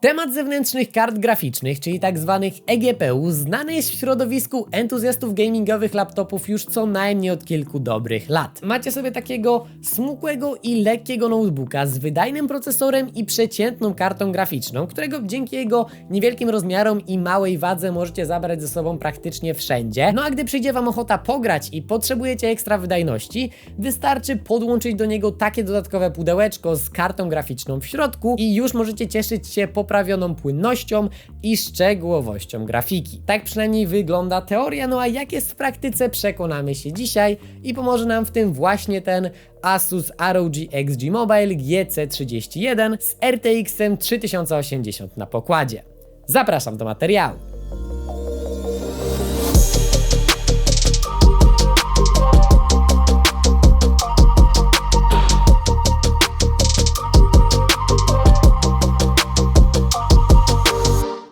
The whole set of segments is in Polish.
Temat zewnętrznych kart graficznych, czyli tak zwanych EGPU, znany jest w środowisku entuzjastów gamingowych laptopów już co najmniej od kilku dobrych lat. Macie sobie takiego smukłego i lekkiego notebooka z wydajnym procesorem i przeciętną kartą graficzną, którego dzięki jego niewielkim rozmiarom i małej wadze możecie zabrać ze sobą praktycznie wszędzie. No a gdy przyjdzie Wam ochota pograć i potrzebujecie ekstra wydajności, wystarczy podłączyć do niego takie dodatkowe pudełeczko z kartą graficzną w środku i już możecie cieszyć się poprawioną płynnością i szczegółowością grafiki. Tak przynajmniej wygląda teoria, no a jak jest w praktyce przekonamy się dzisiaj i pomoże nam w tym właśnie ten Asus ROG XG Mobile GC31 z RTX 3080 na pokładzie. Zapraszam do materiału.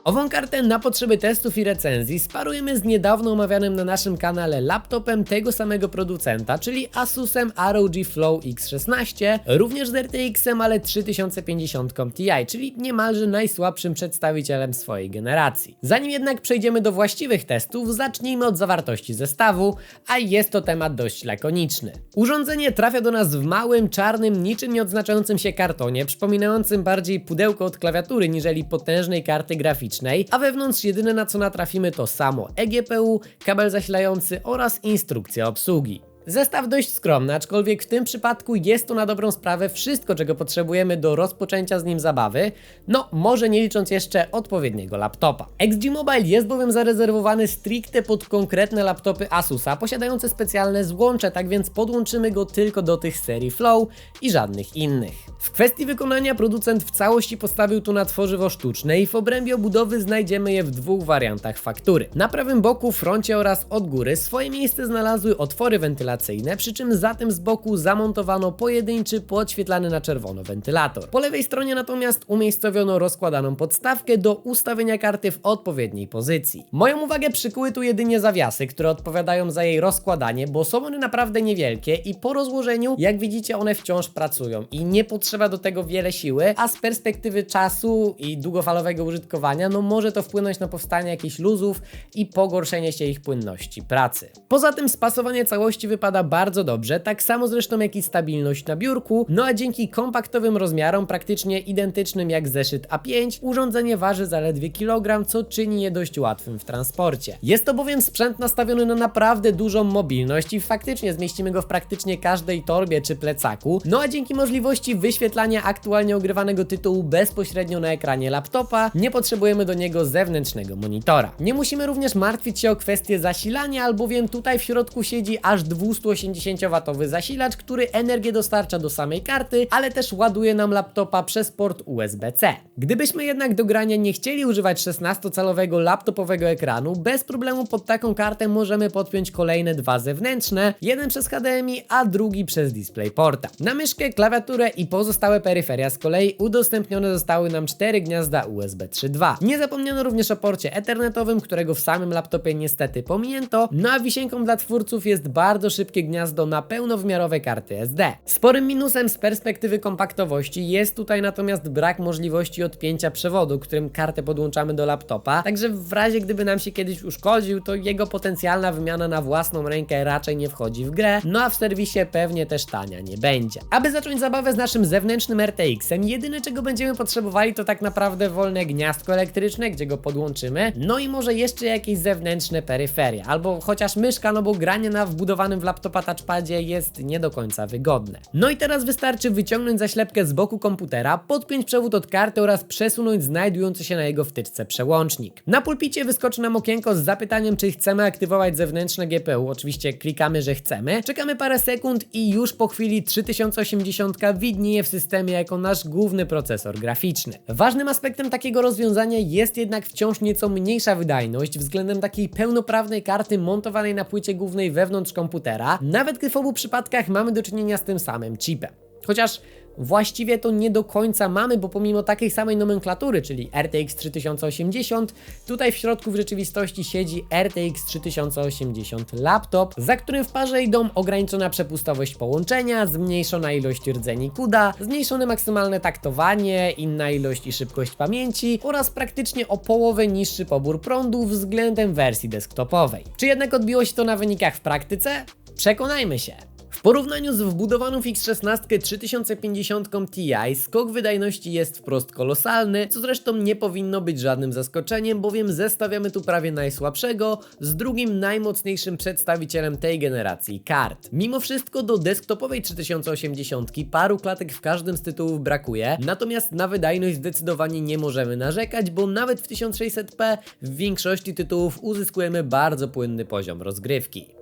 Ową kartę na potrzeby testów i recenzji sparujemy z niedawno omawianym na naszym kanale laptopem tego samego producenta, czyli Asusem ROG Flow X16, również z RTX-em, ale 3050 Ti, czyli niemalże najsłabszym przedstawicielem swojej generacji. Zanim jednak przejdziemy do właściwych testów, zacznijmy od zawartości zestawu, a jest to temat dość lakoniczny. Urządzenie trafia do nas w małym, czarnym, niczym nie odznaczającym się kartonie, przypominającym bardziej pudełko od klawiatury niżeli potężnej karty graficznej a wewnątrz jedyne na co natrafimy to samo eGPU, kabel zasilający oraz instrukcja obsługi. Zestaw dość skromny, aczkolwiek w tym przypadku jest to na dobrą sprawę wszystko, czego potrzebujemy do rozpoczęcia z nim zabawy, no może nie licząc jeszcze odpowiedniego laptopa. XG Mobile jest bowiem zarezerwowany stricte pod konkretne laptopy Asusa, posiadające specjalne złącze, tak więc podłączymy go tylko do tych serii Flow i żadnych innych. W kwestii wykonania producent w całości postawił tu na tworzywo sztuczne i w obrębie obudowy znajdziemy je w dwóch wariantach faktury. Na prawym boku, froncie oraz od góry swoje miejsce znalazły otwory wentylacyjne wentylacyjne, przy czym za tym z boku zamontowano pojedynczy, podświetlany na czerwono wentylator. Po lewej stronie natomiast umiejscowiono rozkładaną podstawkę do ustawienia karty w odpowiedniej pozycji. Moją uwagę przykuły tu jedynie zawiasy, które odpowiadają za jej rozkładanie, bo są one naprawdę niewielkie i po rozłożeniu, jak widzicie, one wciąż pracują i nie potrzeba do tego wiele siły, a z perspektywy czasu i długofalowego użytkowania, no może to wpłynąć na powstanie jakichś luzów i pogorszenie się ich płynności pracy. Poza tym spasowanie całości wypada wypada bardzo dobrze, tak samo zresztą jak i stabilność na biurku, no a dzięki kompaktowym rozmiarom, praktycznie identycznym jak zeszyt A5, urządzenie waży zaledwie kilogram, co czyni je dość łatwym w transporcie. Jest to bowiem sprzęt nastawiony na naprawdę dużą mobilność i faktycznie zmieścimy go w praktycznie każdej torbie czy plecaku, no a dzięki możliwości wyświetlania aktualnie ogrywanego tytułu bezpośrednio na ekranie laptopa, nie potrzebujemy do niego zewnętrznego monitora. Nie musimy również martwić się o kwestię zasilania, albowiem tutaj w środku siedzi aż 200 280W zasilacz, który energię dostarcza do samej karty, ale też ładuje nam laptopa przez port USB-C. Gdybyśmy jednak do grania nie chcieli używać 16-calowego laptopowego ekranu, bez problemu pod taką kartę możemy podpiąć kolejne dwa zewnętrzne, jeden przez HDMI, a drugi przez DisplayPorta. Na myszkę, klawiaturę i pozostałe peryferia z kolei udostępnione zostały nam cztery gniazda USB 3.2. Nie zapomniano również o porcie ethernetowym, którego w samym laptopie niestety pominięto, no a wisienką dla twórców jest bardzo szybki szybkie gniazdo na pełnowymiarowe karty SD. Sporym minusem z perspektywy kompaktowości jest tutaj natomiast brak możliwości odpięcia przewodu, którym kartę podłączamy do laptopa, także w razie gdyby nam się kiedyś uszkodził, to jego potencjalna wymiana na własną rękę raczej nie wchodzi w grę, no a w serwisie pewnie też tania nie będzie. Aby zacząć zabawę z naszym zewnętrznym RTX-em, jedyne czego będziemy potrzebowali to tak naprawdę wolne gniazdko elektryczne, gdzie go podłączymy, no i może jeszcze jakieś zewnętrzne peryferia, albo chociaż myszka, no bo granie na wbudowanym w laptopie laptopa touchpadzie jest nie do końca wygodne. No i teraz wystarczy wyciągnąć zaślepkę z boku komputera, podpiąć przewód od karty oraz przesunąć znajdujący się na jego wtyczce przełącznik. Na pulpicie wyskoczy nam okienko z zapytaniem, czy chcemy aktywować zewnętrzne GPU. Oczywiście klikamy, że chcemy. Czekamy parę sekund i już po chwili 3080 widnieje w systemie jako nasz główny procesor graficzny. Ważnym aspektem takiego rozwiązania jest jednak wciąż nieco mniejsza wydajność względem takiej pełnoprawnej karty montowanej na płycie głównej wewnątrz komputera, nawet gdy w obu przypadkach mamy do czynienia z tym samym chipem. Chociaż właściwie to nie do końca mamy, bo pomimo takiej samej nomenklatury, czyli RTX 3080, tutaj w środku w rzeczywistości siedzi RTX 3080 laptop, za którym w parze idą ograniczona przepustowość połączenia, zmniejszona ilość rdzeni CUDA, zmniejszone maksymalne taktowanie, inna ilość i szybkość pamięci oraz praktycznie o połowę niższy pobór prądu względem wersji desktopowej. Czy jednak odbiło się to na wynikach w praktyce? Przekonajmy się. W porównaniu z wbudowaną w X16 3050 Ti skok wydajności jest wprost kolosalny, co zresztą nie powinno być żadnym zaskoczeniem, bowiem zestawiamy tu prawie najsłabszego z drugim najmocniejszym przedstawicielem tej generacji kart. Mimo wszystko do desktopowej 3080 paru klatek w każdym z tytułów brakuje, natomiast na wydajność zdecydowanie nie możemy narzekać, bo nawet w 1600p w większości tytułów uzyskujemy bardzo płynny poziom rozgrywki.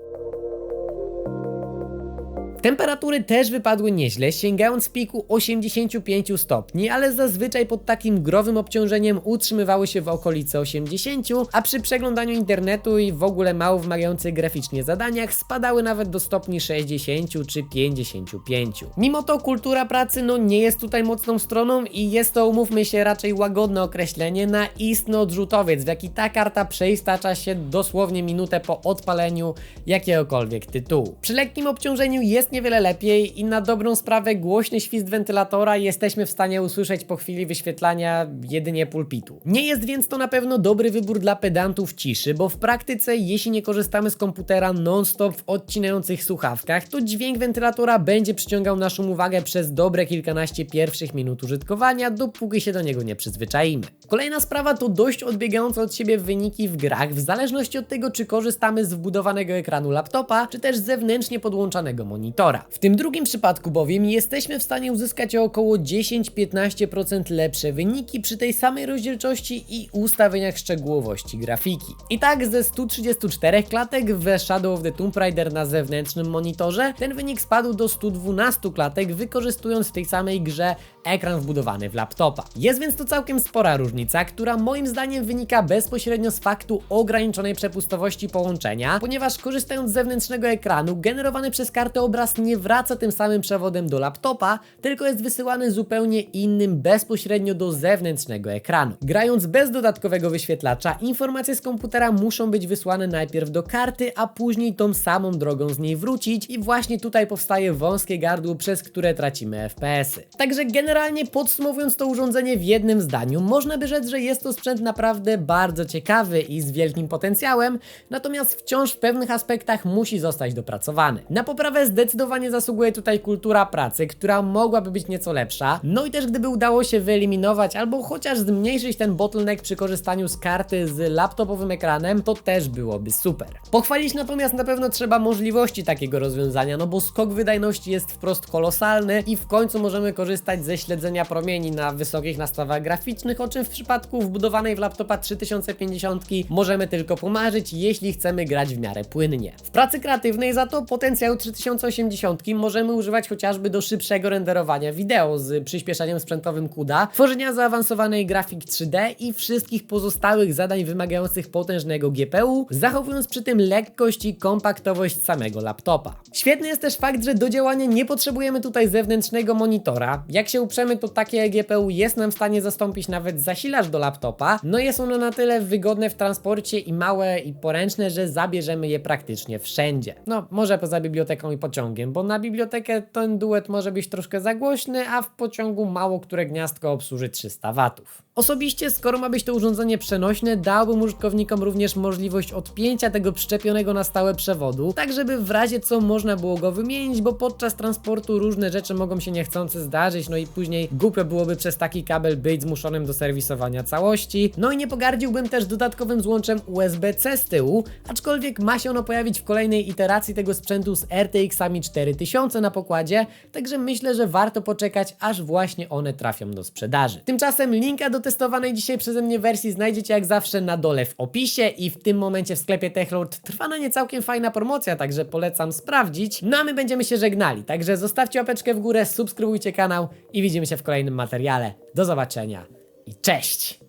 Temperatury też wypadły nieźle, sięgając piku 85 stopni, ale zazwyczaj pod takim growym obciążeniem utrzymywały się w okolicy 80, a przy przeglądaniu internetu i w ogóle mało wymagających graficznie zadaniach spadały nawet do stopni 60 czy 55. Mimo to kultura pracy no nie jest tutaj mocną stroną i jest to, umówmy się, raczej łagodne określenie na istny odrzutowiec, w jaki ta karta przeistacza się dosłownie minutę po odpaleniu jakiegokolwiek tytułu. Przy lekkim obciążeniu jest niewiele lepiej i na dobrą sprawę głośny świst wentylatora jesteśmy w stanie usłyszeć po chwili wyświetlania jedynie pulpitu. Nie jest więc to na pewno dobry wybór dla pedantów ciszy, bo w praktyce jeśli nie korzystamy z komputera non-stop w odcinających słuchawkach, to dźwięk wentylatora będzie przyciągał naszą uwagę przez dobre kilkanaście pierwszych minut użytkowania, dopóki się do niego nie przyzwyczaimy. Kolejna sprawa to dość odbiegające od siebie wyniki w grach, w zależności od tego, czy korzystamy z wbudowanego ekranu laptopa, czy też zewnętrznie podłączanego monitora. W tym drugim przypadku bowiem jesteśmy w stanie uzyskać o około 10-15% lepsze wyniki przy tej samej rozdzielczości i ustawieniach szczegółowości grafiki. I tak ze 134 klatek w Shadow of the Tomb Raider na zewnętrznym monitorze, ten wynik spadł do 112 klatek, wykorzystując w tej samej grze ekran wbudowany w laptopa. Jest więc to całkiem spora różnica, która moim zdaniem wynika bezpośrednio z faktu ograniczonej przepustowości połączenia, ponieważ korzystając z zewnętrznego ekranu, generowany przez kartę obraz nie wraca tym samym przewodem do laptopa, tylko jest wysyłany zupełnie innym bezpośrednio do zewnętrznego ekranu. Grając bez dodatkowego wyświetlacza, informacje z komputera muszą być wysłane najpierw do karty, a później tą samą drogą z niej wrócić i właśnie tutaj powstaje wąskie gardło, przez które tracimy FPS-y. Także generalnie podsumowując to urządzenie w jednym zdaniu, można by rzec, że jest to sprzęt naprawdę bardzo ciekawy i z wielkim potencjałem, natomiast wciąż w pewnych aspektach musi zostać dopracowany. Na poprawę zdecydowanie zasługuje tutaj kultura pracy, która mogłaby być nieco lepsza. No i też gdyby udało się wyeliminować albo chociaż zmniejszyć ten bottleneck przy korzystaniu z karty z laptopowym ekranem, to też byłoby super. Pochwalić natomiast na pewno trzeba możliwości takiego rozwiązania, no bo skok wydajności jest wprost kolosalny i w końcu możemy korzystać ze śledzenia promieni na wysokich nastawach graficznych, o czym w przypadku wbudowanej w laptopa 3050 możemy tylko pomarzyć, jeśli chcemy grać w miarę płynnie. W pracy kreatywnej za to potencjał 3080 możemy używać chociażby do szybszego renderowania wideo z przyspieszeniem sprzętowym CUDA, tworzenia zaawansowanej grafik 3D i wszystkich pozostałych zadań wymagających potężnego GPU, zachowując przy tym lekkość i kompaktowość samego laptopa. Świetny jest też fakt, że do działania nie potrzebujemy tutaj zewnętrznego monitora. Jak się to takie GPU jest nam w stanie zastąpić nawet zasilacz do laptopa, no jest ono na tyle wygodne w transporcie i małe i poręczne, że zabierzemy je praktycznie wszędzie. No, może poza biblioteką i pociągiem, bo na bibliotekę ten duet może być troszkę za głośny, a w pociągu mało które gniazdko obsłuży 300 watów. Osobiście, skoro ma być to urządzenie przenośne, dałbym użytkownikom również możliwość odpięcia tego przyczepionego na stałe przewodu, tak żeby w razie co można było go wymienić, bo podczas transportu różne rzeczy mogą się niechcący zdarzyć, no i później głupio byłoby przez taki kabel być zmuszonym do serwisowania całości. No i nie pogardziłbym też dodatkowym złączem USB-C z tyłu, aczkolwiek ma się ono pojawić w kolejnej iteracji tego sprzętu z RTX-ami 4000 na pokładzie, także myślę, że warto poczekać, aż właśnie one trafią do sprzedaży. Tymczasem linka do testowanej dzisiaj przeze mnie wersji znajdziecie jak zawsze na dole w opisie i w tym momencie w sklepie Techlord trwa na nie całkiem fajna promocja, także polecam sprawdzić. No a my będziemy się żegnali, także zostawcie łapeczkę w górę, subskrybujcie kanał i widzimy się w kolejnym materiale. Do zobaczenia i cześć!